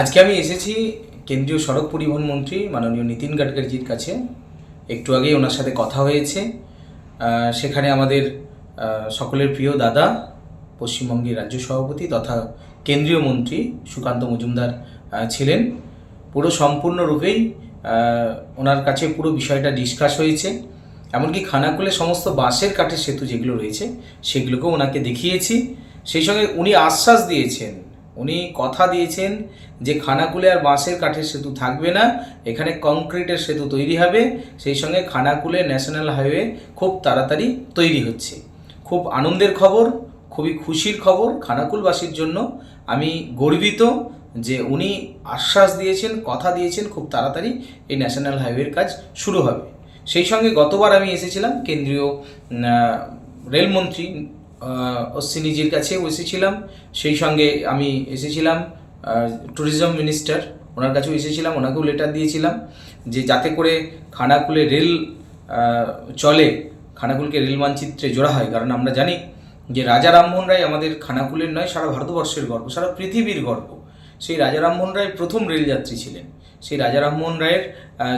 আজকে আমি এসেছি কেন্দ্রীয় সড়ক পরিবহন মন্ত্রী মাননীয় নীতিন গাডকারিজির কাছে। একটু আগেই ওনার সাথে কথা হয়েছে। সেখানে আমাদের সকলের প্রিয় দাদা, পশ্চিমবঙ্গের রাজ্য সভাপতি তথা কেন্দ্রীয় মন্ত্রী সুকান্ত মজুমদার ছিলেন। পুরো সম্পূর্ণরূপেই ওনার কাছে পুরো বিষয়টা ডিসকাস হয়েছে। এমনকি খানাকুলে সমস্ত বাঁশের কাঠের সেতু যেগুলো রয়েছে, সেগুলোকেও ওনাকে দেখিয়েছি। সেই সঙ্গে উনি আশ্বাস দিয়েছেন উনি কথা দিয়েছেন যে খানাকুলে আর বাঁশের কাঠের সেতু থাকবে না, এখানে কংক্রিটের সেতু তৈরি হবে, সেই সঙ্গে খানাকুলে ন্যাশনাল হাইওয়ে খুব তাড়াতাড়ি তৈরি হচ্ছে। খুব আনন্দের খবর, খুবই খুশির খবর খানাকুলবাসীর জন্য। আমি গর্বিত যে উনি আশ্বাস দিয়েছেন, কথা দিয়েছেন, খুব তাড়াতাড়ি এই ন্যাশনাল হাইওয়ের কাজ শুরু হবে। সেই সঙ্গে গতবার আমি এসেছিলাম কেন্দ্রীয় রেলমন্ত্রী অশ্বিনীজির কাছেও এসেছিলাম সেই সঙ্গে আমি এসেছিলাম ট্যুরিজম মিনিস্টার ওনার কাছেও এসেছিলাম, ওনাকেও লেটার দিয়েছিলাম যে যাতে করে খানাকুলে রেল চলে, খানাকুলকে রেল মানচিত্রে জোড়া হয়, কারণ আমরা জানি যে রাজা রামমোহন রায় আমাদের খানাকুলের নয়, সারা ভারতবর্ষের গর্ব, সারা পৃথিবীর গর্ব। সেই রাজা রামমোহন রায় প্রথম রেলযাত্রী ছিলেন। সেই রাজা রামমোহন রায়ের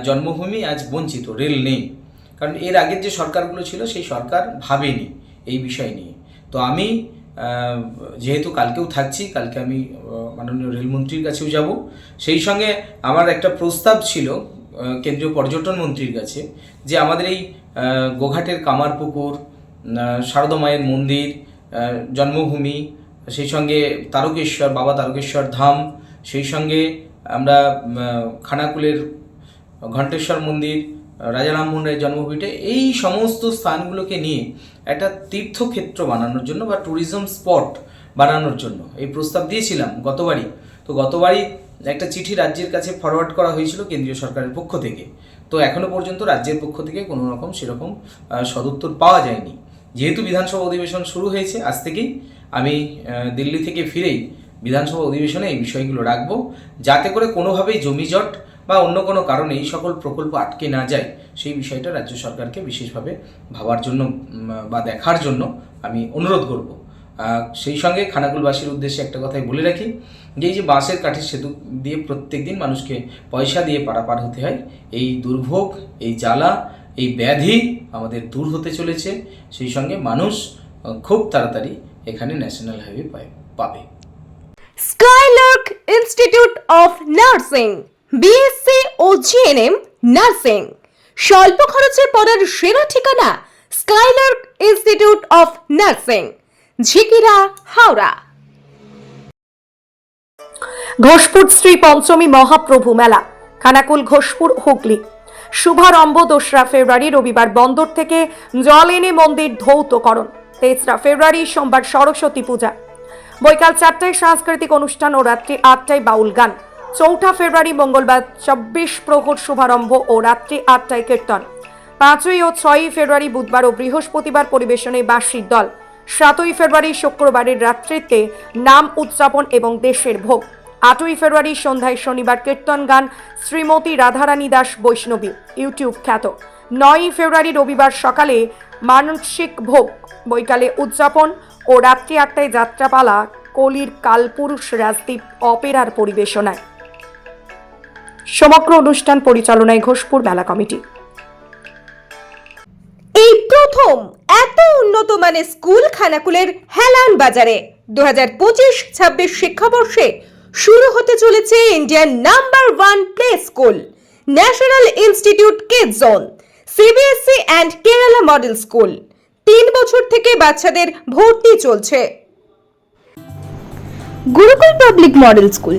জন্মভূমি আজ বঞ্চিত, রেল নেই। কারণ এর আগের যে সরকারগুলো ছিল, সেই সরকার ভাবেনি এই বিষয় নিয়ে। তো আমি যেহেতু কালকেও থাকছি, কালকে আমি মাননীয় রেলমন্ত্রীর কাছেও যাব। সেই সঙ্গে আমার একটা প্রস্তাব ছিল কেন্দ্রীয় পর্যটন মন্ত্রীর কাছে, যে আমাদের এই গোঘাটের কামারপুকুর শারদা মায়ের মন্দির জন্মভূমি, সেই সঙ্গে তারকেশ্বর, বাবা তারকেশ্বর ধাম, সেই সঙ্গে আমরা খানাকুলের ঘণ্টেশ্বর মন্দির রাজা রামমোহন রায়ের জন্মভূমিটা এই সমস্ত স্থানগুলোকে নিয়ে একটা তীর্থক্ষেত্র বানানোর জন্য বা ট্যুরিজম স্পট বানানোর জন্য এই প্রস্তাব দিয়েছিলাম গতবারই। তো গতবারই একটা চিঠি রাজ্যের কাছে ফরওয়ার্ড করা হয়েছিল কেন্দ্রীয় সরকারের পক্ষ থেকে। তো এখনও পর্যন্ত রাজ্যের পক্ষ থেকে কোনো রকম সেরকম সদুত্তর পাওয়া যায়নি। যেহেতু বিধানসভা অধিবেশন শুরু হয়েছে, আজ থেকেই আমি দিল্লি থেকে ফিরেই বিধানসভা অধিবেশনে এই বিষয়গুলো রাখব। যাতে করে কোনোভাবেই জমিজট বা অন্য কোনো কারণে এই সকল প্রকল্প আটকে না যায়, সেই বিষয়টা রাজ্য সরকারকে বিশেষভাবে ভাবার জন্য বা দেখার জন্য আমি অনুরোধ করব। সেই সঙ্গে খানাকুলবাসীর উদ্দেশ্যে একটা কথাই বলে রাখি যে, এই যে বাঁশের কাঠের সেতু দিয়ে প্রত্যেক দিন মানুষকে পয়সা দিয়ে পারাপার হতে হয়, এই দুর্ভোগ, এই জ্বালা, এই ব্যাধি আমাদের দূর হতে চলেছে, সেই সঙ্গে মানুষ খুব তাড়াতাড়ি এখানে ন্যাশনাল হাইওয়ে পাবে। Skylark institute of nursing BSc O GNM nursing স্বল্প খরচে পড়ার সেরা ঠিকানা Skylark institute of nursing Jhikira, Howrah. Ghoshpur Shri Panchami Mahaprabhu মেলা, খানাকুল, ঘোষপুর, হুগলি। শুভারম্ভ দোসরা ফেব্রুয়ারি রবিবার বন্দর থেকে জল এনে মন্দির ধৌতকরণ, তেসরা ফেব্রুয়ারি সোমবার সরস্বতী পূজা। বৈকাল চারটায় সাংস্কৃতিক অনুষ্ঠান ও রাত্রি আটটায় বাউল গান। চৌঠা ফেব্রুয়ারি, মঙ্গলবার চব্বিশ প্রহর শুভারম্ভ ও রাত্রি আটটায় কীর্তন। পাঁচই ও ছয়ই ফেব্রুয়ারি বুধবার ও বৃহস্পতিবার পরিবেশনে বার্ষিক দল। সাতই ফেব্রুয়ারি শুক্রবারের রাত্রিতে নাম উদযাপন এবং দেশের ভোগ। আটই ফেব্রুয়ারি সন্ধ্যায় শনিবার কীর্তন গান শ্রীমতী রাধারানী দাস বৈষ্ণবী, ইউটিউব খ্যাত। নয়ই ফেব্রুয়ারি রবিবার সকালে মানসিক ভোগ, বৈকালে উদযাপন ও রাত্রি আটটায় যাত্রাপালা, কলির কালপুরুষ রাজদীপ অপেরার পরিবেশনায়। সমগ্র অনুষ্ঠান পরিচালনায় ঘোষপুর মেলা কমিটি। এই প্রথম এত উন্নত মানের স্কুল খানাকুলের হেলান বাজারে। দু হাজার পঁচিশ ছাব্বিশ শিক্ষাবর্ষে শুরু হতে চলেছে Indian number one play school national institute kid zone CBSE and Kerala model school. তিন বছর থেকে বাচ্চাদের ভর্তি চলছে। Gurukul public model school